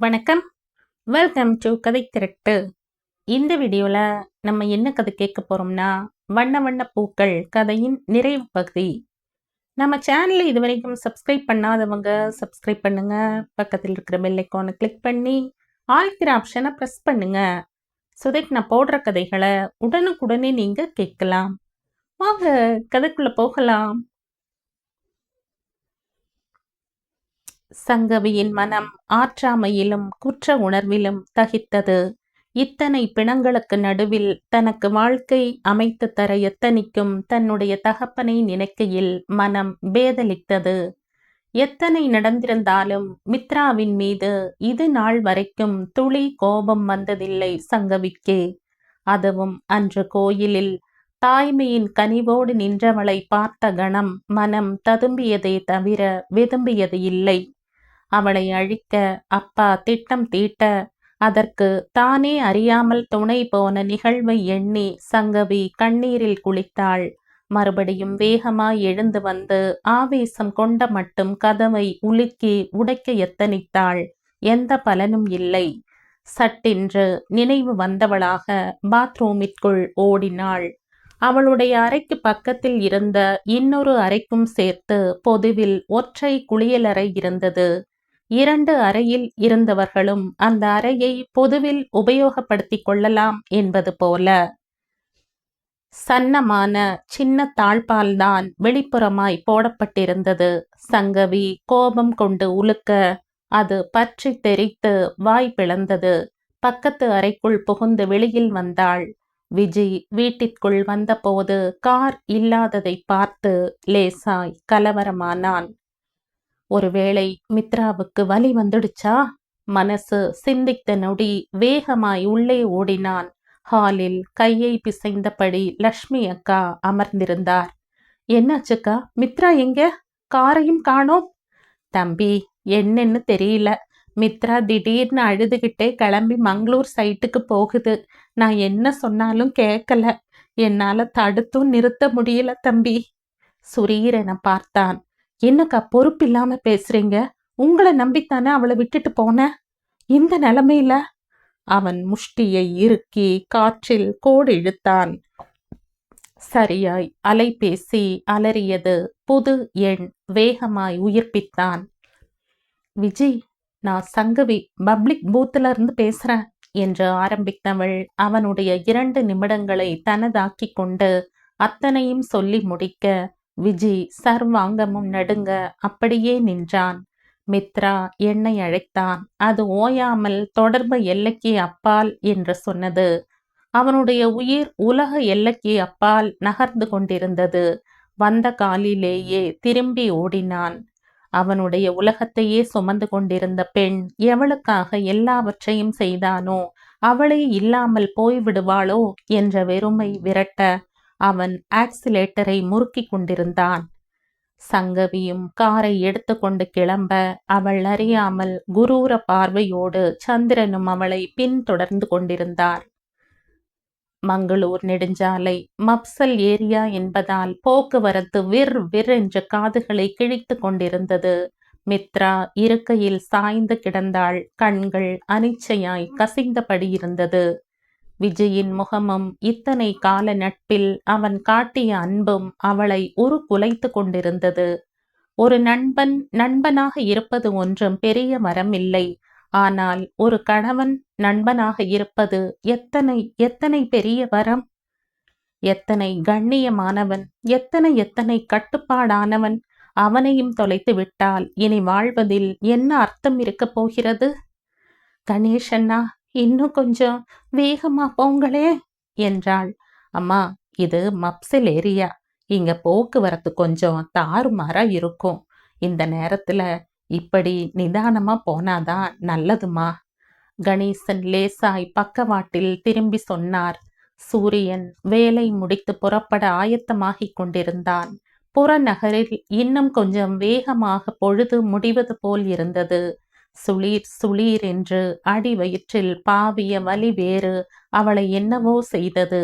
வணக்கம். Welcome to கதை திரட்டு. இந்த வீடியோவில் நம்ம என்ன கதை கேட்க போகிறோம்னா வண்ண வண்ண பூக்கள் கதையின் நிறைவு பகுதி. நம்ம சேனலை இது வரைக்கும் சப்ஸ்கிரைப் பண்ணாதவங்க சப்ஸ்கிரைப் பண்ணுங்க. பக்கத்தில் இருக்கிற பெல் ஐக்கானை கிளிக் பண்ணி ஆழ்கிற ஆப்ஷனை ப்ரெஸ் பண்ணுங்க. ஸோ தட் நான் போடுற கதைகளை உடனுக்குடனே நீங்கள் கேட்கலாம். வாங்க கதைக்குள்ளே போகலாம். சங்கவியின் மனம் ஆற்றாமையிலும் குற்ற உணர்விலும் தகித்தது. இத்தனை பிணங்களுக்கு நடுவில் தனக்கு வாழ்க்கை அமைத்து தர எத்தனிக்கும் தன்னுடைய தகப்பனை நினைக்கையில் மனம் பேதலித்தது எத்தனை நடந்திருந்தாலும் மித்ராவின் மீது இது நாள் வரைக்கும் துளி கோபம் வந்ததில்லை சங்கவிக்கே. அதுவும் அன்று கோயிலில் தாய்மையின் கனிவோடு நின்றவளை பார்த்த கணம் மனம் ததும்பியதே தவிர விரும்பியது இல்லை. அவளை அழிக்க அப்பா திட்டம் தீட்ட அதற்கு தானே அறியாமல் துணை போன நிகழ்வை எண்ணி சங்கவி கண்ணீரில் குளித்தாள். மறுபடியும் வேகமாய் எழுந்து வந்து ஆவேசம் கொண்ட மட்டும் கதவை உலுக்கி உடைக்க எத்தனித்தாள். எந்த பலனும் இல்லை. சட்டென்று நினைவு வந்தவளாக பாத்ரூமிற்குள் ஓடினாள். அவளுடைய அறைக்கு பக்கத்தில் இருந்த இன்னொரு அறைக்கும் சேர்த்து பொதுவில் ஒற்றை குளியலறை இருந்தது. இரண்டு அறையில் இருந்தவர்களும் அந்த அறையை பொதுவில் உபயோகப்படுத்திக் கொள்ளலாம் என்பது போல. சன்னமான சின்ன தாழ்பால்தான் வெளிப்புறமாய் போடப்பட்டிருந்தது. சங்கவி கோபம் கொண்டு உலுக்க அது பற்றி தெரித்து வாய் பிளந்தது. பக்கத்து அறைக்குள் புகுந்து வெளியில் வந்தாள். விஜி வீட்டிற்குள் வந்தபோது கார் இல்லாததை பார்த்து லேசாய் கலவரமானான். ஒருவேளை மித்ராவுக்கு வலி வந்துடுச்சா? மனசு சிந்தித்த நொடி வேகமாய் உள்ளே ஓடினான். ஹாலில் கையை பிசைந்தபடி லக்ஷ்மி அக்கா அமர்ந்திருந்தார். என்னாச்சுக்கா? மித்ரா எங்க? காரையும் காணோம்? தம்பி என்னன்னு தெரியல. மித்ரா திடீர்னு அழுதுகிட்டே கிளம்பி மங்களூர் சைட்டுக்கு போகுது. நான் என்ன சொன்னாலும் கேட்கல. என்னால தடுத்தும் நிறுத்த முடியல தம்பி. சுரீரனை பார்த்தான். என்னக்கா பொறுப்பு இல்லாம பேசுறீங்க? உங்களை நம்பித்தானே அவளை விட்டுட்டு போன? இந்த நிலைமையில? அவன் முஷ்டியை இறுக்கி காற்றில் கோடு இழுத்தான் சரியாய் அலைபேசி அலறியது புது எண் வேகமாய் உயிர்ப்பித்தான். விஜய் நான் சங்கவி பப்ளிக் பூத்துல இருந்து பேசுறேன் என்று ஆரம்பித்தவள் அவனுடைய இரண்டு நிமிடங்களை தனதாக்கி கொண்டு அத்தனையும் சொல்லி முடிக்க விஜி சர்வாங்கமும் நடுங்க அப்படியே நின்றான். மித்ரா என்னை அழைத்தான். அது ஓயாமல் தொடர்பு எல்லைக்கு அப்பால் என்று சொன்னது. அவனுடைய உயிர் உலக எல்லைக்கு அப்பால் நகர்ந்து கொண்டிருந்தது. வந்த காலிலேயே திரும்பி ஓடினான். அவனுடைய உலகத்தையே சுமந்து கொண்டிருந்த பெண் எவளுக்காக எல்லாவற்றையும் செய்தானோ அவளே இல்லாமல் போய்விடுவாளோ என்ற வெறுமை விரட்ட அவன் ஆக்சிலேட்டரை முறுக்கிக் கொண்டிருந்தான். சங்கவியும் காரை எடுத்துக்கொண்டு கிளம்ப அவள் அறியாமல் குரூர பார்வையோடு சந்திரனும் அவளை பின்தொடர்ந்து கொண்டிருந்தார். மங்களூர் நெடுஞ்சாலை மப்சல் ஏரியா என்பதால் போக்குவரத்து விர் விர் என்ற காதுகளை கிழித்து கொண்டிருந்தது. மித்ரா இருக்கையில் சாய்ந்து கிடந்தாள். கண்கள் அனிச்சையாய் கசிந்தபடி இருந்தது. விஜயின் முகமும் இத்தனை கால நட்பில் அவன் காட்டிய அன்பும் அவளை உரு குலைத்து கொண்டிருந்தது. ஒரு நண்பன் நண்பனாக இருப்பது ஒன்றும் பெரிய மரம் இல்லை ஆனால் ஒரு கணவன் நண்பனாக இருப்பது எத்தனை எத்தனை பெரிய வரம்? எத்தனை கண்ணியமானவன் எத்தனை எத்தனை கட்டுப்பாடானவன் அவனையும் தொலைத்து விட்டால் இனி வாழ்வதில் என்ன அர்த்தம் இருக்கப் போகிறது? கணேஷண்ணா இன்னும் கொஞ்சம் வேகமா போங்களே என்றாள். அம்மா இது மப்சில் ஏரியா இங்க போக்குவரத்து கொஞ்சம் தாறுமாறா இருக்கும். இந்த நேரத்துல இப்படி நிதானமா போனாதான் நல்லதுமா? கணேசன் லேசாய் பக்கவாட்டில் திரும்பி சொன்னார். சூரியன் வேலை முடித்து புறப்பட ஆயத்தமாகிக் கொண்டிருந்தான். புறநகரில் இன்னும் கொஞ்சம் வேகமாக பொழுது முடிவது போல் இருந்தது. சுளீர் சுளீர் என்று அடி வயிற்றில் பாவிய வலி வேறு அவளை என்னவோ செய்தது.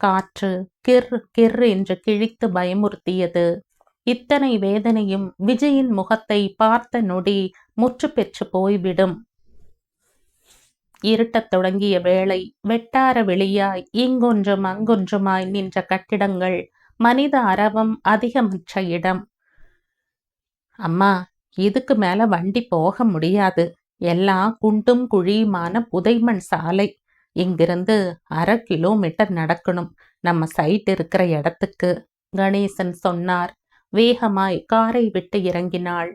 காற்று கிர் கிர் என்று கிழித்து பயமுறுத்தியது. இத்தனை வேதனையும் விஜயின் முகத்தை பார்த்த நொடி முற்று பெற்று போய்விடும். இருட்டத் தொடங்கிய வேளை வெட்டார வெளியாய் இங்கொன்றும் அங்கொன்றுமாய் நின்ற கட்டிடங்கள் மனித அரவம் அதிகமற்ற இடம். அம்மா இதுக்கு மேல வண்டி போக முடியாது. எல்லாம் குண்டும் குழியுமான புதைமண் சாலை. இங்கிருந்து அரை கிலோமீட்டர் நடக்கணும். நம்ம சைட் இருக்கிற இடத்துக்கு. கணேசன் சொன்னார். வேகமாய் காரை விட்டு இறங்கினாள்.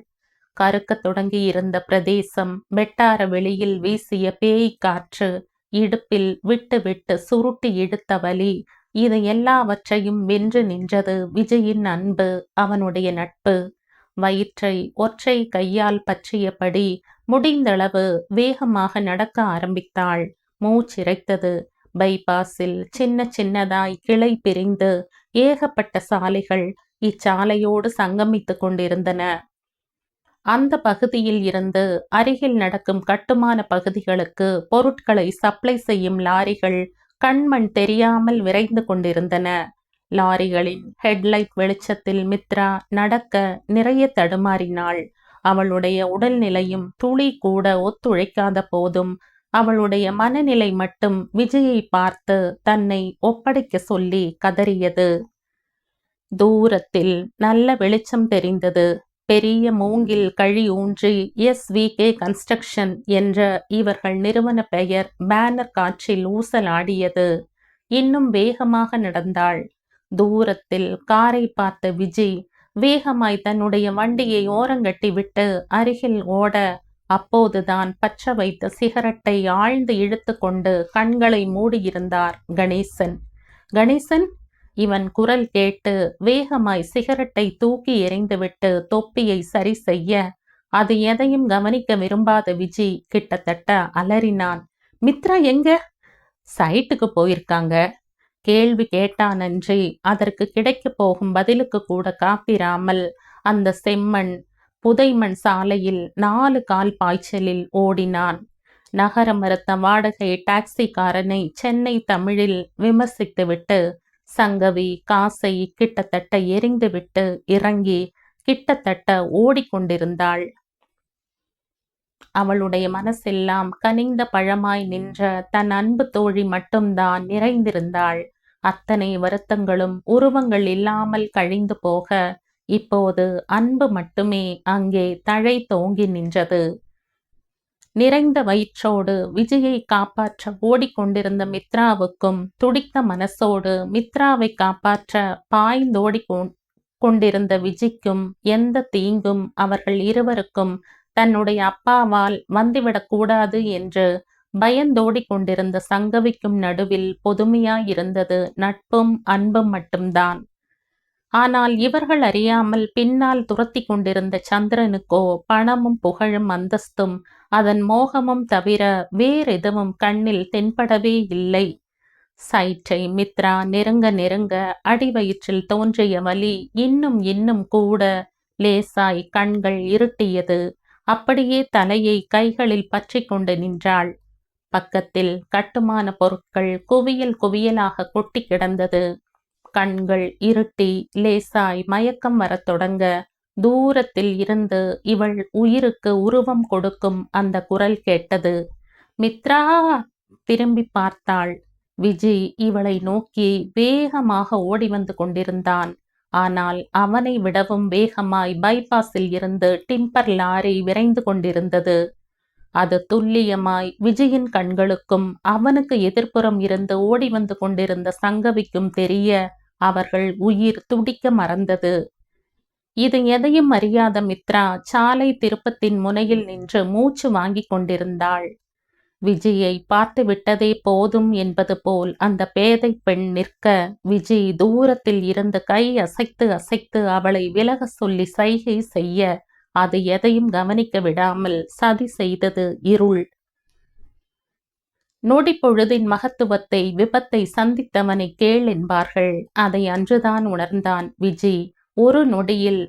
கருக்கத் தொடங்கி இருந்த பிரதேசம் வெட்டார வெளியில் வீசிய பேய் காற்று இடுப்பில் விட்டு விட்டு சுருட்டி இழுத்த வலி. இது எல்லாவற்றையும் வென்று நின்றது விஜயின் அன்பு அவனுடைய நட்பு. வயிற்றை ஒற்றை கையால் பற்றியபடி முடிந்தளவு வேகமாக நடக்க ஆரம்பித்தாள். மூச்சிறைத்தது பைபாஸில் சின்ன சின்னதாய் கிளை பிரிந்து ஏகப்பட்ட சாலைகள் இச்சாலையோடு சங்கமித்து கொண்டிருந்தன. அந்த பகுதியில் இருந்து அருகில் நடக்கும் கட்டுமான பகுதிகளுக்கு பொருட்களை சப்ளை செய்யும் லாரிகள் கண்மண் தெரியாமல் விரைந்து கொண்டிருந்தன. லாரிகளின் ஹெட்லைட் வெளிச்சத்தில் மித்ரா நடக்க நிறைய தடுமாறினாள். அவளுடைய உடல்நிலையும் துளி கூட ஒத்துழைக்காத போதும் அவளுடைய மனநிலை மட்டும் விஜயை பார்த்து தன்னை ஒப்படைக்க சொல்லி கதறியது. தூரத்தில் நல்ல வெளிச்சம் தெரிந்தது. பெரிய மூங்கில் கழி ஊன்றி எஸ் வி கே கன்ஸ்ட்ரக்ஷன் என்ற இவர்கள் நிறுவன பெயர் பேனர் காற்றில் ஊசலாடியது. இன்னும் வேகமாக நடந்தாள். தூரத்தில் காரை பார்த்த விஜய் வேகமாய் தன்னுடைய வண்டியை ஓரங்கட்டி விட்டு அருகில் ஓட அப்போதுதான் பற்ற வைத்த சிகரெட்டை ஆழ்ந்து இழுத்து கொண்டு கண்களை மூடியிருந்தார் கணேசன். கணேசன்? இவன் குரல் கேட்டு வேகமாய் சிகரெட்டை தூக்கி எறிந்துவிட்டு தொப்பியை சரி செய்ய அது எதையும் கவனிக்க விரும்பாத விஜி கிட்டத்தட்ட அலறினான். மித்ரா எங்க? சைட்டுக்கு போயிருக்காங்க. கேள்வி கேட்டானன்றி அதற்கு கிடைக்கப் போகும் பதிலுக்கு கூட காப்பிராமல் அந்த செம்மண் புதைமண் சாலையில் நாலு கால் பாய்ச்சலில் ஓடினான். நகர மறுத்த வாடகை டாக்ஸிக்காரனை சென்னை தமிழில் விமர்சித்துவிட்டு சங்கவி காசை கிட்டத்தட்ட எரிந்துவிட்டு இறங்கி கிட்டத்தட்ட ஓடிக்கொண்டிருந்தாள். அவளுடைய மனசெல்லாம் கனிந்த பழமாய் நின்ற தன் அன்பு தோழி மட்டும்தான் நிறைந்திருந்தாள். அத்தனை வருத்தங்களும் உருவங்கள் இல்லாமல் கழிந்து போக இப்போது அன்பு மட்டுமே அங்கே தழை தோங்கி நின்றது. நிறைந்த வயிற்றோடு விஜயை காப்பாற்ற ஓடிக்கொண்டிருந்த மித்ராவுக்கும் துடித்த மனசோடு மித்ராவை காப்பாற்ற பாய்ந்தோடி கொண்டிருந்த விஜய்க்கும் எந்த தீங்கும் அவர்கள் இருவருக்கும் தன்னுடைய அப்பாவால் வந்துவிடக்கூடாது என்று பயந்தோடி கொண்டிருந்த சங்கவிக்கும் நடுவில் பொதுமையாயிருந்தது நட்பும் அன்பும் மட்டும்தான். ஆனால் இவர்கள் அறியாமல் பின்னால் துரத்தி கொண்டிருந்த சந்திரனுக்கோ பணமும் புகழும் அந்தஸ்தும் அதன் மோகமும் தவிர வேறெதுவும் கண்ணில் தென்படவே இல்லை. சைற்றை மித்ரா நெருங்க நெருங்க அடிவயிற்றில் தோன்றிய வலி இன்னும் இன்னும் கூட லேசாய் கண்கள் இருட்டியது. அப்படியே தலையை கைகளில் பற்றி கொண்டு நின்றாள். பக்கத்தில் கட்டுமான பொருட்கள் குவியல் குவியலாக கொட்டி கிடந்தது. கண்கள் இருட்டி லேசாய் மயக்கம் வரத் தொடங்க தூரத்தில் இருந்து இவள் உயிருக்கு உருவம் கொடுக்கும் அந்த குரல் கேட்டது. மித்ரா! திரும்பி பார்த்தாள். விஜி இவளை நோக்கி வேகமாக ஓடி வந்து கொண்டிருந்தான். ஆனால் அவனை விடவும் வேகமாய் பைபாஸில் இருந்து டிம்பர் லாரி விரைந்து கொண்டிருந்தது. அது துல்லியமாய் விஜயின் கண்களுக்கும் அவனுக்கு எதிர்ப்புறம் இருந்து ஓடி வந்து கொண்டிருந்த சங்கவிக்கும் தெரிய அவர்கள் உயிர் துடிக்க மறந்தது. இது எதையும் அறியாத மித்ரா சாலை திருப்பத்தின் முனையில் நின்று மூச்சு வாங்கிக் கொண்டிருந்தாள். விஜயை பார்த்து விட்டதே போதும் என்பது போல் அந்த பேதை பெண் நிற்க விஜய் தூரத்தில் இருந்து கை அசைத்து அசைத்து அவளை விலக சொல்லி சைகை செய்ய அது எதையும் கவனிக்க விடாமல் சதி செய்தது இருள். நொடிப்பொழுதின் மகத்துவத்தை விபத்தை சந்தித்தவனை கேள் என்பார்கள். அதை அன்றுதான் உணர்ந்தான் விஜி. ஒரு நொடியில்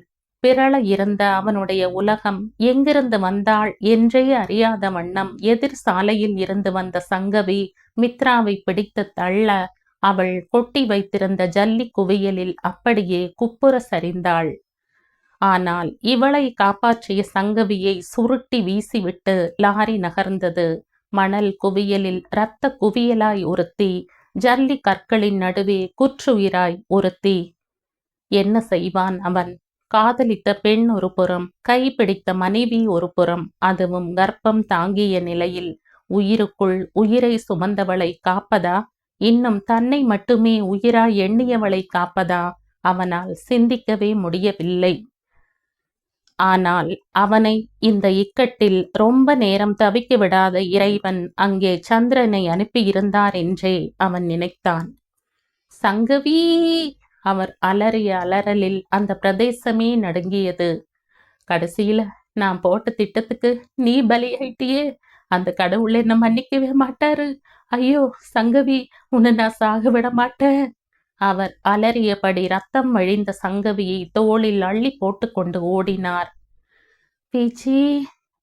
பிறள இருந்த அவனுடைய உலகம் எங்கிருந்து வந்தாள் என்றே அறியாத வண்ணம் எதிர் சாலையில் இருந்து வந்த சங்கவி மித்ராவை பிடித்து தள்ள அவள் கொட்டி வைத்திருந்த ஜல்லி குவியலில் அப்படியே குப்புற சரிந்தாள் ஆனால் இவளை காப்பாற்றிய சங்கவியை சுருட்டி வீசிவிட்டு லாரி நகர்ந்தது. மணல் குவியலில் இரத்த குவியலாய் ஒருத்தி ஜல்லி கற்களின் நடுவே குற்றுயிராய் ஒருத்தி என்ன செய்வான் அவன்? காதலித்த பெண் ஒரு புறம் கைப்பிடித்த மனைவி ஒரு புறம். அதுவும் கர்ப்பம் தாங்கிய நிலையில் உயிருக்குள் உயிரை சுமந்தவளை காப்பதா? இன்னும் தன்னை மட்டுமே உயிரா எண்ணியவளை காப்பதா? அவனால் சிந்திக்கவே முடியவில்லை. ஆனால் அவனை இந்த இக்கட்டில் ரொம்ப நேரம் தவிக்க விடாத இறைவன் அங்கே சந்திரனை அனுப்பியிருந்தார் என்றே அவன் நினைத்தான். சங்கவி! அவர் அலறிய அலறலில் அந்த பிரதேசமே நடுங்கியது. கடைசியில நான் போட்ட திட்டத்துக்கு நீ பலியாயிட்டியே அந்த கடவுள் என்ன மன்னிக்கவே மாட்டாரு. ஐயோ சங்கவி உன்னை நான் சாக விட மாட்டேன். அவர் அலறியபடி ரத்தம் வழிந்த சங்கவியை தோளில் அள்ளி போட்டுக்கொண்டு ஓடினார். பீச்சி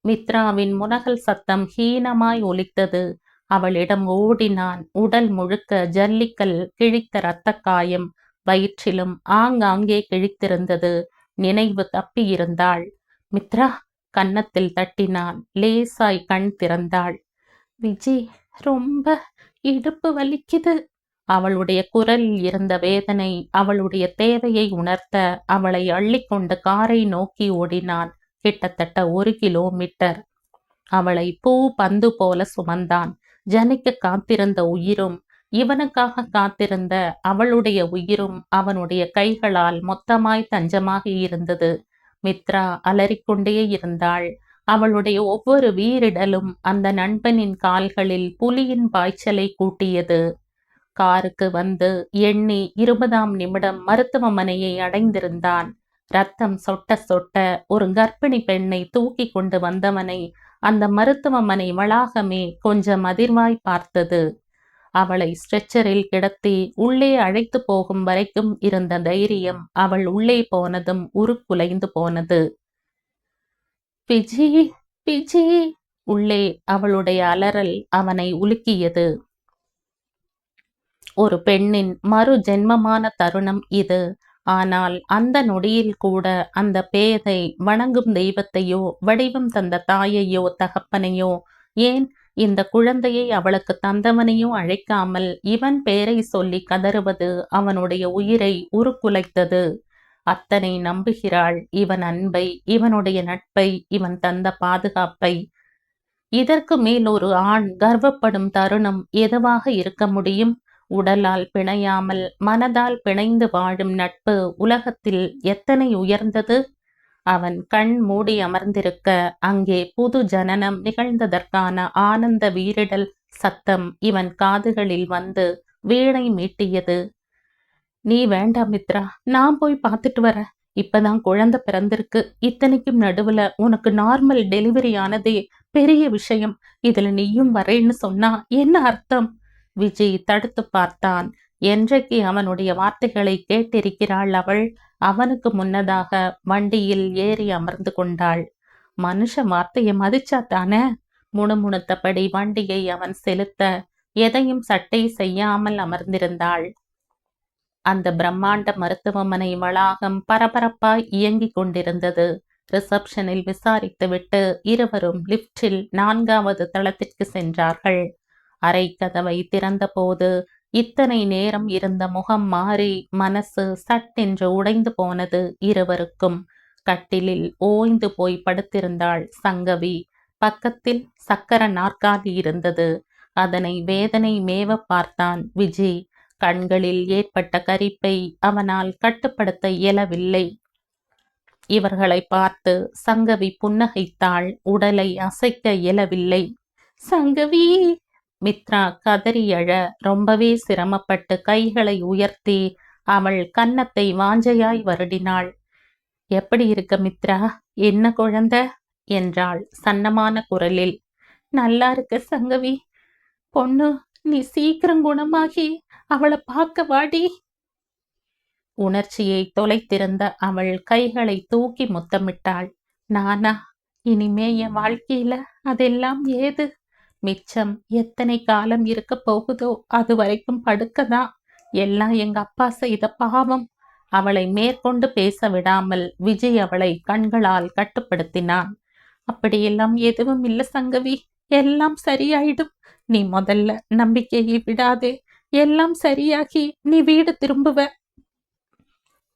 மித்ராவின் முனகல் சத்தம் ஹீனமாய் ஒலித்தது. அவளிடம் ஓடினான் உடல் முழுக்க ஜல்லிக்கல் கிழித்த இரத்த காயம். வயிற்றிலும் ஆங்காங்கே கிழித்திருந்தது. நினைவு தப்பியிருந்தாள். மித்ரா! கன்னத்தில் தட்டினான். லேசாய் கண் திறந்தாள். விஜி ரொம்ப இடுப்பு வலிக்குது. அவளுடைய குரலில் இருந்த வேதனை அவளுடைய தேவையை உணர்த்த அவளை அள்ளிக்கொண்டு காரை நோக்கி ஓடினான். கிட்டத்தட்ட ஒரு கிலோமீட்டர். அவளை பூ பந்து போல சுமந்தான். ஜனிக்க காத்திருந்த உயிரும் இவனுக்காக காத்திருந்த அவளுடைய உயிரும் அவனுடைய கைகளால் மொத்தமாய் தஞ்சமாக இருந்தது. மித்ரா அலறிக்கொண்டே இருந்தாள். அவளுடைய ஒவ்வொரு வீரிடலும் அந்த நண்பனின் கால்களில் புலியின் பாய்ச்சலை கூட்டியது. காருக்கு வந்து எண்ணி இருபதாம் நிமிடம் மருத்துவமனையை அடைந்திருந்தான். ரத்தம் சொட்ட சொட்ட ஒரு கர்ப்பிணி பெண்ணை தூக்கி கொண்டு வந்தவனை அந்த மருத்துவமனை வளாகமே கொஞ்சம் அதிர்வாய் பார்த்தது. அவளை ஸ்ட்ரெச்சரில் கிடத்தி உள்ளே அழைத்து போகும் வரைக்கும் இருந்த தைரியம் அவள் உள்ளே போனதும் உருக்குலைந்து போனது. பிஜி பிஜி உள்ளே அவளுடைய அலறல் அவனை உலுக்கியது. ஒரு பெண்ணின் மறு ஜென்மமான தருணம் இது. ஆனால் அந்த நொடியில் கூட அந்த பேதை வணங்கும் தெய்வத்தையோ வடிவம் தந்த தாயையோ தகப்பனையோ ஏன் இந்த குழந்தையை அவளுக்கு தந்தவனையும் அழைக்காமல் இவன் பேரை சொல்லி கதறுவது அவனுடைய உயிரை உருக்குலைத்தது. அத்தனை நம்புகிறாள் இவன் அன்பை இவனுடைய நட்பை இவன் தந்த பாதுகாப்பை. இதற்கு மேல் ஒரு ஆண் கர்வப்படும் தருணம் எதுவாக இருக்க முடியும்? உடலால் பிணையாமல் மனதால் பிணைந்து வாழும் நட்பு உலகத்தில் எத்தனை உயர்ந்தது? அவன் கண் மூடி அமர்ந்திருக்க அங்கே புது ஜனனம் நிகழ்ந்ததற்கான ஆனந்த வீரிடல் சத்தம் இவன் காதுகளில் வந்து வீணை மீட்டியது. நீ வேண்டாம் மித்ரா நான் போய் பார்த்துட்டு வர இப்பதான் குழந்தை பிறந்திருக்கு. இத்தனைக்கும் நடுவுல உனக்கு நார்மல் டெலிவரி ஆனதே பெரிய விஷயம். இதுல நீயும் வரேன்னு சொன்னா என்ன அர்த்தம்? விஜய் தடுத்து பார்த்தான். என்றைக்கு அவனுடைய வார்த்தைகளை கேட்டிருக்கிறாள் அவள் அவனுக்கு முன்னதாக வண்டியில் ஏறி அமர்ந்து கொண்டாள். மனுஷ வார்த்தையை மதிச்சா தானே? முணுமுணுத்தபடி வண்டியை அவன் செலுத்த எதையும் சட்டை செய்யாமல் அமர்ந்திருந்தாள். அந்த பிரம்மாண்ட மருத்துவமனை வளாகம் பரபரப்பாய் இயங்கிக் கொண்டிருந்தது. ரிசப்ஷனில் விசாரித்துவிட்டு இருவரும் லிப்டில் நான்காவது தளத்திற்கு சென்றார்கள். அறை கதவை திறந்தபோது இத்தனை நேரம் இருந்த முகம் மாறி மனசு சட்டென்று உடைந்து போனது இருவருக்கும். கட்டிலில் ஓய்ந்து போய் படுத்திருந்தாள் சங்கவி. பக்கத்தில் சக்கர நாற்காலி இருந்தது. அதனை வேதனை மேவ பார்த்தான் விஜி. கண்களில் ஏற்பட்ட கரிப்பை அவனால் கட்டுப்படுத்த இயலவில்லை. இவர்களை பார்த்து சங்கவி புன்னகைத்தாள். உடலை அசைக்க இயலவில்லை. சங்கவி! மித்ரா கதறி எழ ரொம்பவே சிரமப்பட்டு கைகளை உயர்த்தி அவள் கன்னத்தை வாஞ்சையாய் வருடினாள். எப்படி இருக்க மித்ரா? என்ன குழந்த? என்றாள் சன்னமான குரலில். நல்லா இருக்க சங்கவி. பொண்ணு நீ சீக்கிரம் குணமாகி அவளை பார்க்க வாடி. உணர்ச்சியை தொலைத்திருந்த அவள் கைகளை தூக்கி முத்தமிட்டாள். நானா? இனிமே என் வாழ்க்கையில அதெல்லாம் ஏது? மிச்சம் எத்தனை காலம் இருக்க போகுதோ அது வரைக்கும் படுக்கதான். எல்லாம் எங்க அப்பா செய்த பாவம். அவளை மேற்கொண்டு பேச விடாமல் விஜய் அவளை கண்களால் கட்டுப்படுத்தினான். அப்படியெல்லாம் எதுவும் இல்ல சங்கவி. எல்லாம் சரியாயிடும். நீ முதல்ல நம்பிக்கையை விடாதே. எல்லாம் சரியாகி நீ வீடு திரும்புவ.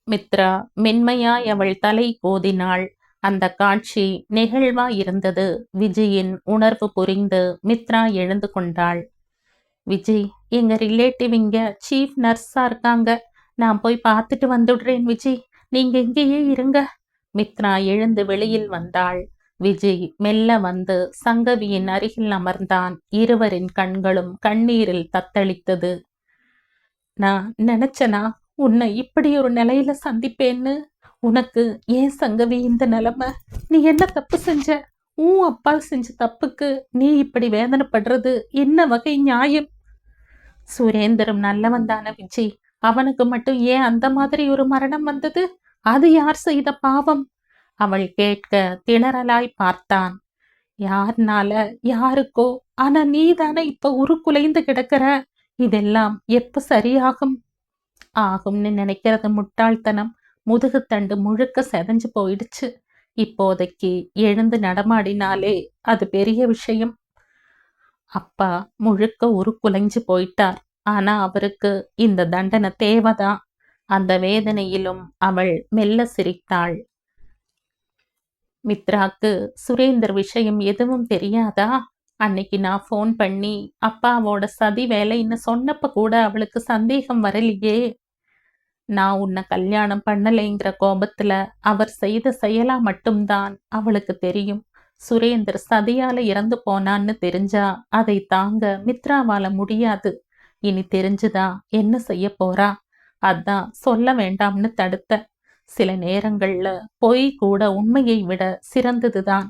மித்ரா மென்மையாய் அவள் தலை கோதினாள். அந்த காட்சி நெகிழ்வா இருந்தது விஜயின் உணர்வு புரிந்து மித்ரா எழுந்து கொண்டாள். விஜய் எங்க ரிலேட்டிவ் இங்க சீஃப் நர்ஸா இருக்காங்க. நான் போய் பார்த்துட்டு வந்துடுறேன் விஜய். நீங்க இங்கேயே இருங்க. மித்ரா எழுந்து வெளியில் வந்தாள். விஜய் மெல்ல வந்து சங்கவியின் அருகில் அமர்ந்தான். இருவரின் கண்களும் கண்ணீரில் தத்தளித்தது. நான் நினைச்சனா உன்னை இப்படி ஒரு நிலையில சந்திப்பேன்னு? உனக்கு ஏன் சங்கவி இந்த நிலைமை? நீ என்ன தப்பு செஞ்ச? உன் அப்பா செஞ்ச தப்புக்கு நீ இப்படி வேதனைப்படுறது என்ன வகை நியாயம்? சுரேந்திரம் நல்லவன் தானே விஜய். அவனுக்கு மட்டும் ஏன் அந்த மாதிரி ஒரு மரணம் வந்தது? அது யார் செய்த பாவம்? அவள் கேட்க திணறலாய் பார்த்தான். யார்னால யாருக்கோ? ஆனா நீ தானே இப்ப உருக்குலைந்து கிடக்கிற? இதெல்லாம் எப்ப சரியாகும்? ஆகும்னு நினைக்கிறது முட்டாள்தனம். முதுகுத்தண்டு முழுக்க செதஞ்சு போயிடுச்சு. இப்போதைக்கு எழுந்து நடமாடினாலே அது பெரிய விஷயம். அப்பா முழுக்க உருக்குலைஞ்சு போயிட்டார். ஆனா அவருக்கு இந்த தண்டனை தேவைதான். அந்த வேதனையிலும் அவள் மெல்ல சிரித்தாள். மித்ராக்கு சுரேந்தர் விஷயம் எதுவும் தெரியாதா? அன்னைக்கு நான் ஃபோன் பண்ணி அப்பாவோட சதி வேலைன்னு சொன்னப்ப கூட அவளுக்கு சந்தேகம் வரலையே. நான் உன்னை கல்யாணம் பண்ணலைங்கிற கோபத்துல அவர் செய்த செயலா மட்டும்தான் அவளுக்கு தெரியும். சுரேந்தர் சதியால இறந்து போனான்னு தெரிஞ்சா அதை தாங்க மித்ராவால முடியாது. இனி தெரிஞ்சுதா என்ன செய்ய போறா? அதான் சொல்ல வேண்டாம்னு தடுத்த. சில நேரங்கள்ல பொய் கூட உண்மையை விட சிறந்ததுதான்.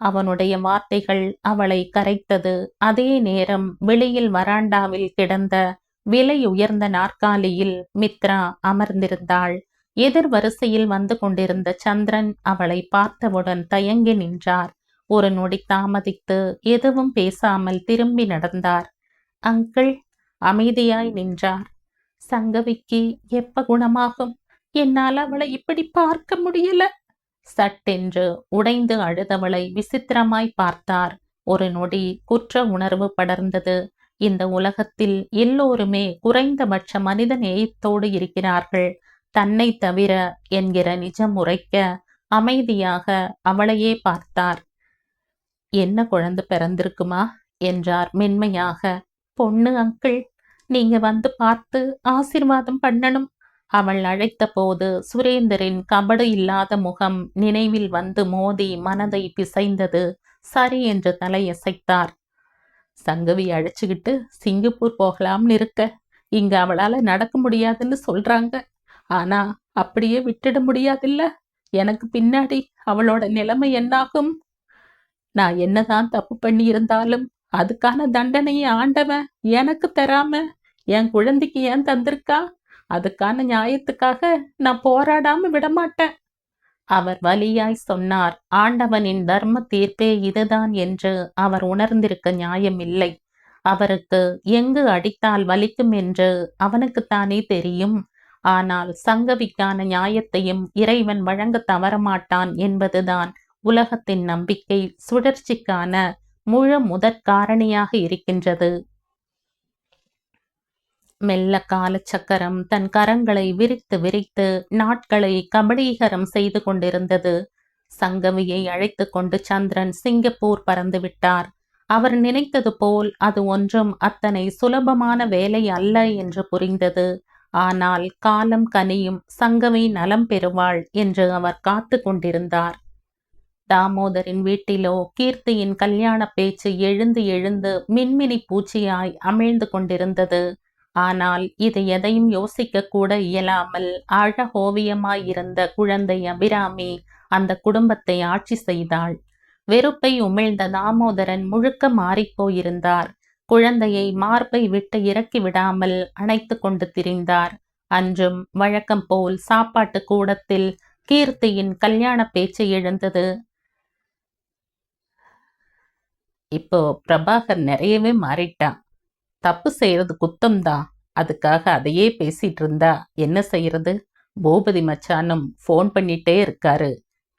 அவனுடைய வார்த்தைகள் அவளை கரைத்தது. அதே நேரம் வெளியில் வராண்டாவில் கிடந்த விலை உயர்ந்த நாற்காலியில் மித்ரா அமர்ந்திருந்தாள். எதிர் வரிசையில் வந்து கொண்டிருந்த சந்திரன் அவளை பார்த்தவுடன் தயங்கி நின்றார். ஒரு நொடி தாமதித்து எதுவும் பேசாமல் திரும்பி நடந்தார். அங்கிள் அமைதியாய் நின்றார். சங்கவிக்கு எப்ப குணமாகும்? என்னால் அவளை இப்படி பார்க்க முடியல. சட்டென்று உடைந்து அழுதவளை விசித்திரமாய் பார்த்தார். ஒரு நொடி குற்ற உணர்வு படர்ந்தது. இந்த உலகத்தில் எல்லோருமே குறைந்தபட்ச மனித நேயத்தோடு இருக்கிறார்கள். தன்னை தவிர என்கிற நிஜம் உரைக்க அமைதியாக அவளையே பார்த்தார். என்ன குழந்தை பிறந்திருக்குமா? என்றார் மென்மையாக. பொண்ணு அங்கிள் நீங்க வந்து பார்த்து ஆசிர்வாதம் பண்ணணும். அவள் அழைத்த போது சுரேந்தரின் கபடு இல்லாத முகம் நினைவில் வந்து மோதி மனதை பிசைந்தது. சரி என்று தலையசைத்தார். சங்கவி அழைச்சிக்கிட்டு சிங்கப்பூர் போகலாம்னு இருக்க. இங்க அவளால நடக்க முடியாதுன்னு சொல்றாங்க. ஆனா அப்படியே விட்டுட முடியாதில்ல? எனக்கு பின்னாடி அவளோட நிலைமை என்னாகும்? நான் என்னதான் தப்பு பண்ணி இருந்தாலும் அதுக்கான தண்டனையை ஆண்டவன் எனக்கு தராம என் குழந்தைக்கு ஏன் தந்திருக்கா? அதுக்கான நியாயத்துக்காக நான் போராடாம விடமாட்டேன். அவர் வலியாய் சொன்னார் ஆண்டவனின் தர்ம தீர்ப்பே இதுதான் என்று அவர் உணர்ந்திருக்க நியாயமில்லை. அவருக்கு எங்கு அடித்தால் வலிக்கும் என்று அவனுக்குத்தானே தெரியும். ஆனால் சங்கவிக்கான நியாயத்தையும் இறைவன் வழங்க தவறமாட்டான் என்பதுதான் உலகத்தின் நம்பிக்கை. சுழற்சிக்கான முழு முதற்காரணியாக இருக்கின்றது. மெல்ல காலச்சக்கரம் தன் கரங்களை விரித்து விரித்து நாட்களை கபடீகரம் செய்து கொண்டிருந்தது. சங்கவியை அழைத்து கொண்டு சந்திரன் சிங்கப்பூர் பறந்து விட்டார். அவர் நினைத்தது போல் அது ஒன்றும் அத்தனை சுலபமான வேலை அல்ல என்று புரிந்தது. ஆனால் காலம் கனியும் சங்கவி நலம் பெறுவாள் என்று அவர் காத்து கொண்டிருந்தார். தாமோதரின் வீட்டிலோ கீர்த்தியின் கல்யாண பேச்சு எழுந்து எழுந்து மின்மினி பூச்சியாய் அமிழ்ந்து கொண்டிருந்தது. ஆனால் இது எதையும் யோசிக்க கூட இயலாமல் அழகோவியமாயிருந்த குழந்தை அபிராமி அந்த குடும்பத்தை ஆட்சி செய்தாள். வெறுப்பை உமிழ்ந்த தாமோதரன் முழுக்க மாறிப்போயிருந்தார். குழந்தையை மார்பை விட்டு இறக்கி விடாமல் அணைத்து கொண்டு திரிந்தார். அன்றும் வழக்கம் போல் சாப்பாட்டு கூடத்தில் கீர்த்தியின் கல்யாண பேச்சு எழுந்தது. இப்போ பிரபாகர் நிறையவே மாறிட்டான். தப்பு செய்யறது குத்தம்தான் அதுக்காக அதையே பேசிட்டு இருந்தா என்ன செய்யறது? பூபதி மச்சானும் ஃபோன் பண்ணிட்டே இருக்காரு.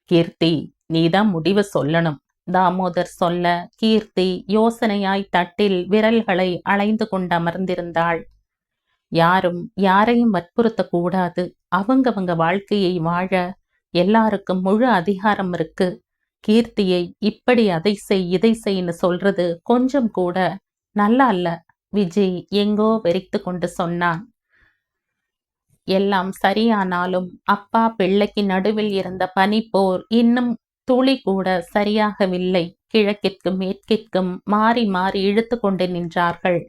கீர்த்தி நீதான் முடிவை சொல்லணும். தாமோதர் சொல்ல கீர்த்தி யோசனையாய் தட்டில் விரல்களை அலைந்து கொண்டமர்ந்திருந்தாள் யாரும் யாரையும் வற்புறுத்தக்கூடாது. அவங்கவங்க வாழ்க்கையை வாழ எல்லாருக்கும் முழு அதிகாரம் இருக்கு. கீர்த்தியை இப்படி அதை செய் இதை செய்ன்னு சொல்றது கொஞ்சம் கூட நல்லா இல்ல. விஜய் எங்கோ வெறித்து கொண்டு சொன்னான். எல்லாம் சரியானாலும் அப்பா பிள்ளைக்கு நடுவில் இருந்த பனிப்போர் இன்னும் துளி கூட சரியாகவில்லை. கிழக்கிற்கும் மேற்கிற்கும் மாறி மாறி இழுத்து கொண்டு நின்றார்கள்.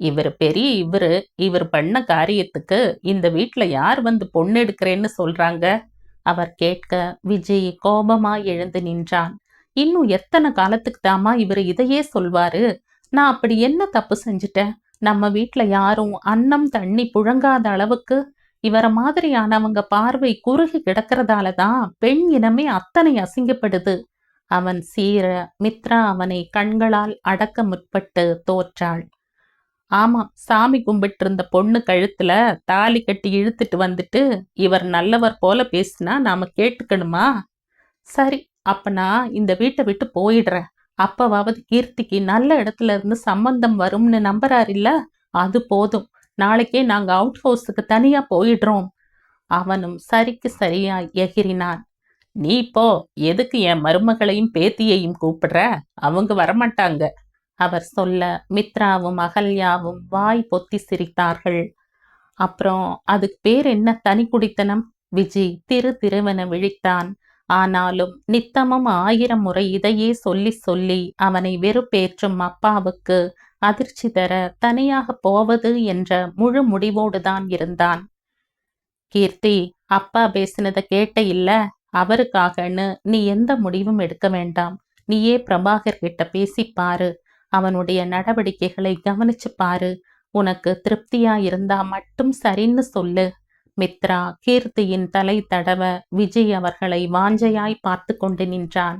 இவர் பெரிய இவரு. இவர் பண்ண காரியத்துக்கு இந்த வீட்டுல யார் வந்து பொண்ணு எடுக்கிறேன்னு சொல்றாங்க? அவர் கேட்க விஜய் கோபமாய் எழுந்து நின்றான். இன்னும் எத்தனை காலத்துக்கு தாமா இவர் இதையே சொல்வாரு? நான் அப்படி என்ன தப்பு செஞ்சுட்டேன்? நம்ம வீட்ல யாரும் அன்னம் தண்ணி புழங்காத அளவுக்கு இவர மாதிரியானவங்க பார்வை குறுகி கிடக்கிறதால தான் பெண் இனமே அத்தனை அசிங்கப்படுது. அவன் சீர மித்ரா அவனை கண்களால் அடக்க முற்பட்டு தோற்றாள். ஆமாம் சாமி கும்பிட்டு இருந்த பொண்ணு கழுத்துல தாலி கட்டி இழுத்துட்டு வந்துட்டு இவர் நல்லவர் போல பேசினா நாம கேட்டுக்கணுமா? சரி அப்ப நான் இந்த வீட்டை விட்டு போயிடுறேன். அப்பவாவது கீர்த்திக்கு நல்ல இடத்துல இருந்து சம்பந்தம் வரும்னு நம்புறாரு இல்ல அது போதும். நாளைக்கே நாங்க அவுட் ஹவுஸுக்கு தனியா போயிடுறோம். அவனும் சரிக்கு சரியா எகிறினான். நீ போ. எதுக்கு என் மருமகளையும் பேத்தியையும் கூப்பிடுற? அவங்க வரமாட்டாங்க. அவர் சொல்ல மித்ராவும் அகல்யாவும் வாய் பொத்தி சிரித்தார்கள். அப்புறம் அதுக்கு பேர் என்ன தனி குடித்தனம்? விஜி திரு திருவென விழித்தான். ஆனாலும் நித்தமும் ஆயிரம் முறை இதையே சொல்லி சொல்லி அவனை வெறுப்பேற்றும் அப்பாவுக்கு அதிர்ச்சி தர தனியாக போவது என்ற முழு முடிவோடுதான் இருந்தான். கீர்த்தி அப்பா பேசினதை கேட்ட இல்ல அவருக்காகன்னு நீ எந்த முடிவும் எடுக்க வேண்டாம். நீயே பிரபாகர் கிட்ட பேசிப் பாரு. அவனுடைய நடவடிக்கைகளை கவனிச்சு பாரு. உனக்கு திருப்தியா இருந்தா மட்டும் சரின்னு சொல்லு. மித்ரா கீர்த்தியின் தலை தடவ விஜய் அவர்களை வாஞ்சையாய் பார்த்து கொண்டு நின்றான்.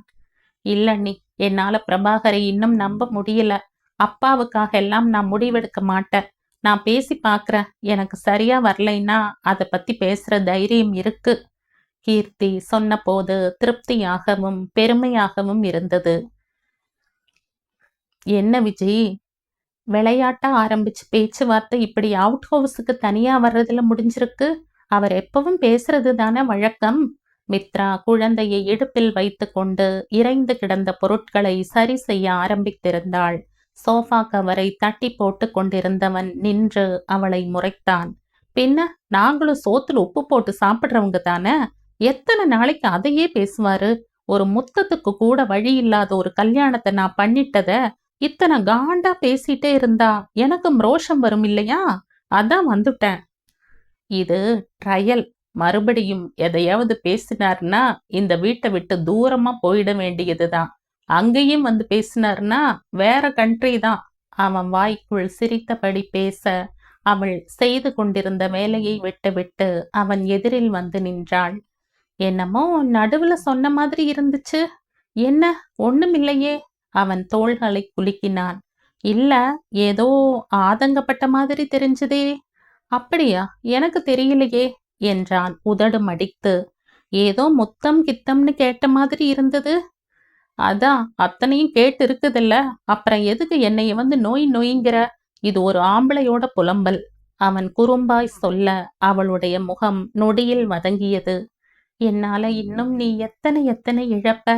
இல்லண்ணி என்னால பிரபாகரை இன்னும் நம்ப முடியல. அப்பாவுக்காக எல்லாம் நான் முடிவெடுக்க மாட்டேன். நான் பேசி பார்க்குறேன் எனக்கு சரியா வரலைன்னா அதை பத்தி பேசுற தைரியம் இருக்கு. கீர்த்தி சொன்னபோது திருப்தியாகவும் பெருமையாகவும் இருந்தது. என்ன விஜய்? விளையாட்டா ஆரம்பிச்சு பேச்சுவார்த்தை இப்படி அவுட் ஹவுஸுக்கு தனியா வர்றதுல முடிஞ்சிருக்கு. அவர் எப்பவும் பேசுறது தானே வழக்கம். மித்ரா குழந்தையை இடுப்பில் வைத்துக்கொண்டு இறைந்து கிடந்த பொருட்களை சரி செய்ய ஆரம்பித்திருந்தாள். சோஃபா கவரை தட்டி போட்டு கொண்டிருந்தவன் நின்று அவளை முறைத்தான். பின்ன நாங்களும் சோத்துல உப்பு போட்டு சாப்பிடுறவங்க தானே? எத்தனை நாளைக்கு அதையே பேசுவாரு? ஒரு முத்தத்துக்கு கூட வழி இல்லாத ஒரு கல்யாணத்தை நான் பண்ணிட்டத இத்தனை காண்டா பேசிட்டே இருந்தா எனக்கும் ரோஷம் வரும் இல்லையா? அதான் வந்துட்டேன். இது ட்ரையல் மறுபடியும் எதையாவது பேசினார்னா இந்த வீட்டை விட்டு தூரமா போயிட வேண்டியதுதான். அங்கேயும் வந்து பேசினார்னா வேற கண்ட்ரி தான். அவன் வாய்க்குள் சிரித்தபடி பேச அவள் செய்து கொண்டிருந்த வேலையை விட்டுவிட்டு அவன் எதிரில் வந்து நின்றாள். என்னமோ நடுவுல சொன்ன மாதிரி இருந்துச்சு. என்ன? ஒண்ணுமில்லையே. அவன் தோள்களை குலுக்கினான். இல்ல ஏதோ ஆதங்கப்பட்ட மாதிரி தெரிஞ்சதே. அப்படியா? எனக்கு தெரியலையே என்றான் உதடு மடித்து. ஏதோ முத்தம் கித்தம்னு கேட்ட மாதிரி இருந்தது. அதான் அத்தனையும் கேட்டு இருக்குதுல்ல அப்புறம் எதுக்கு என்னைய வந்து நோய் நோய்ங்கிற? இது ஒரு ஆம்பளையோட புலம்பல் அவன் குறும்பாய் சொல்ல அவளுடைய முகம் நொடியில் வதங்கியது. என்னால இன்னும் நீ எத்தனை எத்தனை இழப்ப?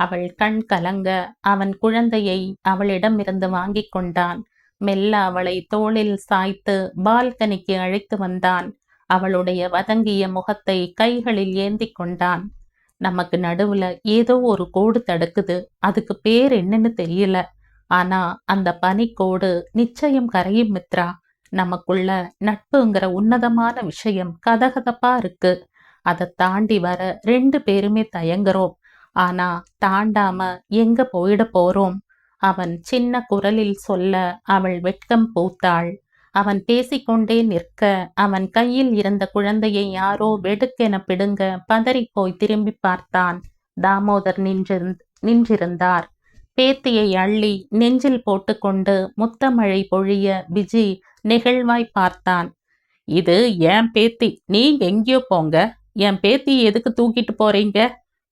அவள் கண் கலங்க அவன் குழந்தையை அவளிடமிருந்து வாங்கிக் கொண்டான். மெல்ல அவளை தோளில் சாய்த்து பால்கனிக்கு அழைத்து வந்தான். அவளுடைய வதங்கிய முகத்தை கைகளில் ஏந்தி கொண்டான். நமக்கு நடுவுல ஏதோ ஒரு கோடு தடுக்குது. அதுக்கு பேர் என்னன்னு தெரியல. ஆனா அந்த பனிக்கோடு நிச்சயம் கரையும் மித்ரா. நமக்குள்ள நட்புங்கிற உன்னதமான விஷயம் கதகதப்பா இருக்கு. அதை தாண்டி வர ரெண்டு பேருமே தயங்குறோம். ஆனா தாண்டாம எங்க போயிட போறோம்? அவன் சின்ன குரலில் சொல்ல அவள் வெட்கம் பூத்தாள். அவன் பேசிக்கொண்டே நிற்க அவன் கையில் இருந்த குழந்தையை யாரோ வெடுக்கென பிடுங்க பதறிப்போய் திரும்பி பார்த்தான். தாமோதர் நின்றிருந் நின்றிருந்தார். பேத்தியை அள்ளி நெஞ்சில் போட்டுக்கொண்டு முத்தமழை பொழிய பிஜி நெகிழ்வாய் பார்த்தான். இது என் பேத்தி? நீங்க எங்கேயோ போங்க. என் பேத்தி எதுக்கு தூக்கிட்டு போறீங்க?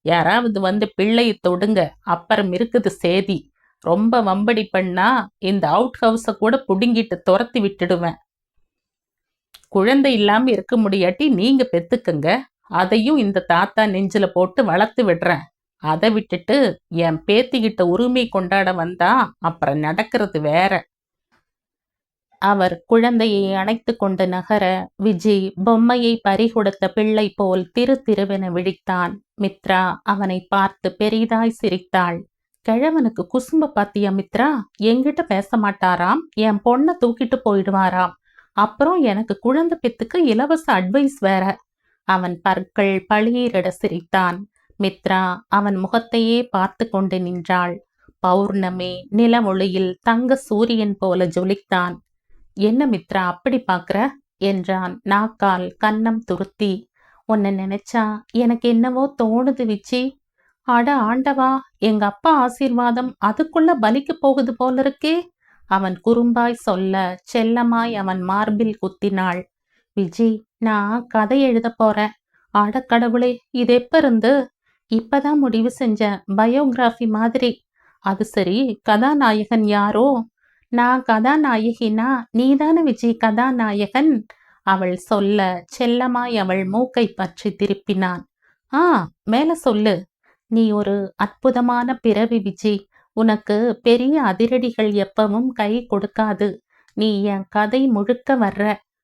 யாராவது வந்து பிள்ளையை தொடுங்க அப்புறம் இருக்குது சேதி. ரொம்ப வம்படி பண்ணா இந்த அவுட் ஹவுஸை கூட புடுங்கிட்டு துரத்தி விட்டுடுவேன். குழந்தை இல்லாம இருக்க முடியாட்டி நீங்க பெத்துக்குங்க. அதையும் இந்த தாத்தா நெஞ்சில போட்டு வளர்த்து விடுறேன். அதை விட்டுட்டு என் பேத்திக்கிட்ட உரிமை கொண்டாட வந்தா அப்புறம் நடக்கிறது வேற. அவர் குழந்தையை அணைத்து கொண்டு நகர விஜய் பொம்மையை பறிகொடுத்த பிள்ளை போல் திரு திருவென விழித்தான். மித்ரா அவனை பார்த்து பெரிதாய் சிரித்தாள். கிழவனுக்கு குசும்ப பாத்தியா மித்ரா? என்கிட்ட பேச மாட்டாராம். என் பொண்ணை தூக்கிட்டு போயிடுவாராம். அப்புறம் எனக்கு குழந்தை பெத்துக்கு இலவச அட்வைஸ் வேற. அவன் பற்கள் பளியிரிட சிரித்தான். மித்ரா அவன் முகத்தையே பார்த்து கொண்டு நின்றாள். பௌர்ணமி நிலமொளியில் தங்க சூரியன் போல ஜொலித்தான். என்ன மித்ரா அப்படி பாக்குற என்றான். நாக்கால் கன்னம் துருத்தி. உன்னை நினைச்சா எனக்கு என்னவோ தோணுது விச்சி. அட ஆண்டவா எங்க அப்பா ஆசீர்வாதம் அதுக்குள்ள பலிக்கு போகுது போல இருக்கே. அவன் குறும்பாய் சொல்ல செல்லமாய் அவன் மார்பில் குத்தினாள். விஜி நான் கதை எழுத போறேன். ஆடக்கடவுளே இது எப்ப இருந்து? இப்பதான் முடிவு செஞ்ச பயோகிராஃபி மாதிரி. அது சரி கதாநாயகன் யாரோ? நான் கதாநாயகினா நீதான விஜய் கதாநாயகன்? அவள் சொல்ல செல்லமாய் அவள் மூக்கை பற்றி திருப்பினான். ஆ மேல சொல்லு. நீ ஒரு அற்புதமான பிறவி விஜய். உனக்கு பெரிய அதிரடிகள் எப்பவும் கை கொடுக்காது. நீ என் கதை முழுக்க வர்ற.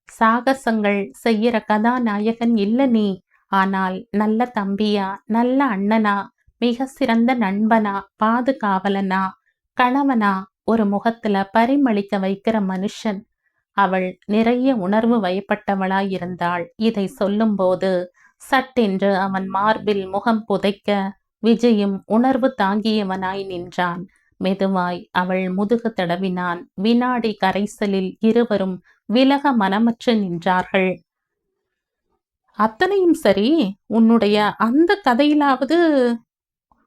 சாகசங்கள் செய்யற கதாநாயகன் இல்ல நீ. ஆனால் நல்ல தம்பியா நல்ல அண்ணனா மிக சிறந்த நண்பனா பாதுகாவலனா கணவனா ஒரு முகத்துல பரிமளிக்க வைக்கிற மனுஷன். அவள் நிறைய உணர்வு வயப்பட்டவளாயிருந்தாள். இதை சொல்லும்போது சட்டென்று அவன் மார்பில் முகம் புதைக்க விஜயும் உணர்வு தாங்கியவனாய் நின்றான். மெதுவாய் அவள் முதுகு தடவினான். வினாடி கரைசலில் இருவரும் விலக மனமற்று நின்றார்கள். அத்தனையும் சரி. உன்னுடைய அந்த கதையிலாவது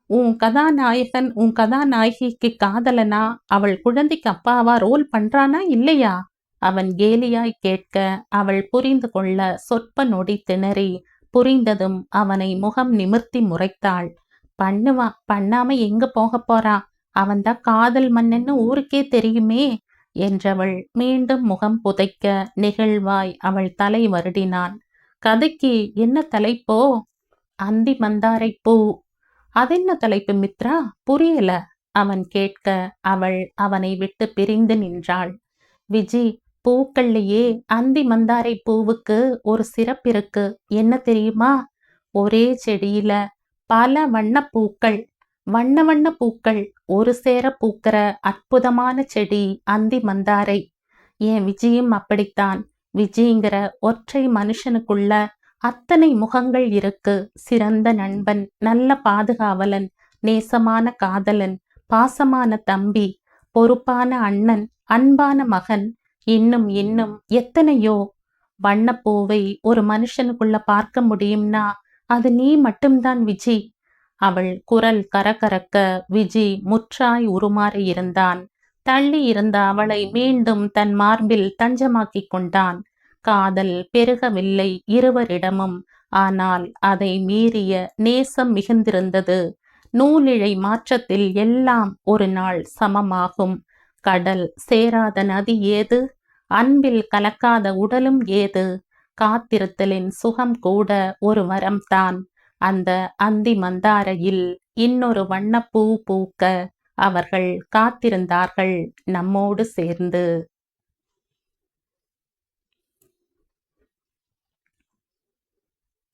உன் கதாநாயகன் உன் கதாநாயகிக்கு காதலனா அவள் குழந்தைக்கு அப்பாவா ரோல் பண்றானா இல்லையா? அவன் கேலியாய் கேட்க அவள் புரிந்து கொள்ள சொற்ப நொடி திணறி புரிந்ததும் அவனை முகம் நிமிர்த்தி முறைத்தாள். பண்ணுவா பண்ணாம எங்க போக போறா? அவன்தான் காதல் மன்னன்னு ஊருக்கே தெரியுமே என்றவள் மீண்டும் முகம் புதைக்க நிகழ்வாய் அவள் தலை வருடினான். கதைக்கு என்ன தலைப்போ? அந்தி மந்தாரை பூ அதென்ன தலைப்பு மித்ரா? புரியல. அவன் கேட்க அவள் அவனை விட்டு பிரிந்து நின்றாள். விஜி பூக்கள்லயே அந்தி மந்தாரை பூவுக்கு ஒரு சிறப்பிருக்கு என்ன தெரியுமா? ஒரே செடியில பல வண்ண பூக்கள். வண்ண வண்ண பூக்கள். ஒரு சேர பூக்கிற அற்புதமான செடி அந்தி மந்தாரை. என் விஜயும் அப்படித்தான். விஜய்ங்கிற ஒற்றை மனுஷனுக்குள்ள அத்தனை முகங்கள் இருக்கு. சிறந்த நண்பன் நல்ல பாதுகாவலன் நேசமான காதலன் பாசமான தம்பி பொறுப்பான அண்ணன் அன்பான மகன் இன்னும் இன்னும் எத்தனையோ. வண்ணப்பூவை ஒரு மனுஷனுக்குள்ள பார்க்க முடியும்னா அது நீ மட்டும்தான் விஜி. அவள் குரல் கரகரக்க விஜி முற்றாய் உருமாறி இருந்தான். தள்ளி இருந்த அவளை மீண்டும் தன் மார்பில் தஞ்சமாக்கிக் கொண்டான். காதல் பெருகவில்லை இருவரிடமும். ஆனால் அதை மீறிய நேசம் மிகுந்திருந்தது. நூலிழை மாற்றத்தில் எல்லாம் ஒரு நாள் சமமாகும். கடல் சேராத நதி ஏது? அன்பில் கலக்காத உடலும் ஏது? காத்திருத்தலின் சுகம் கூட ஒரு வரம்தான். அந்த அந்தி மந்தாரையில் இன்னொரு வண்ணப்பூ பூக்க அவர்கள் காத்திருந்தார்கள் நம்மோடு சேர்ந்து.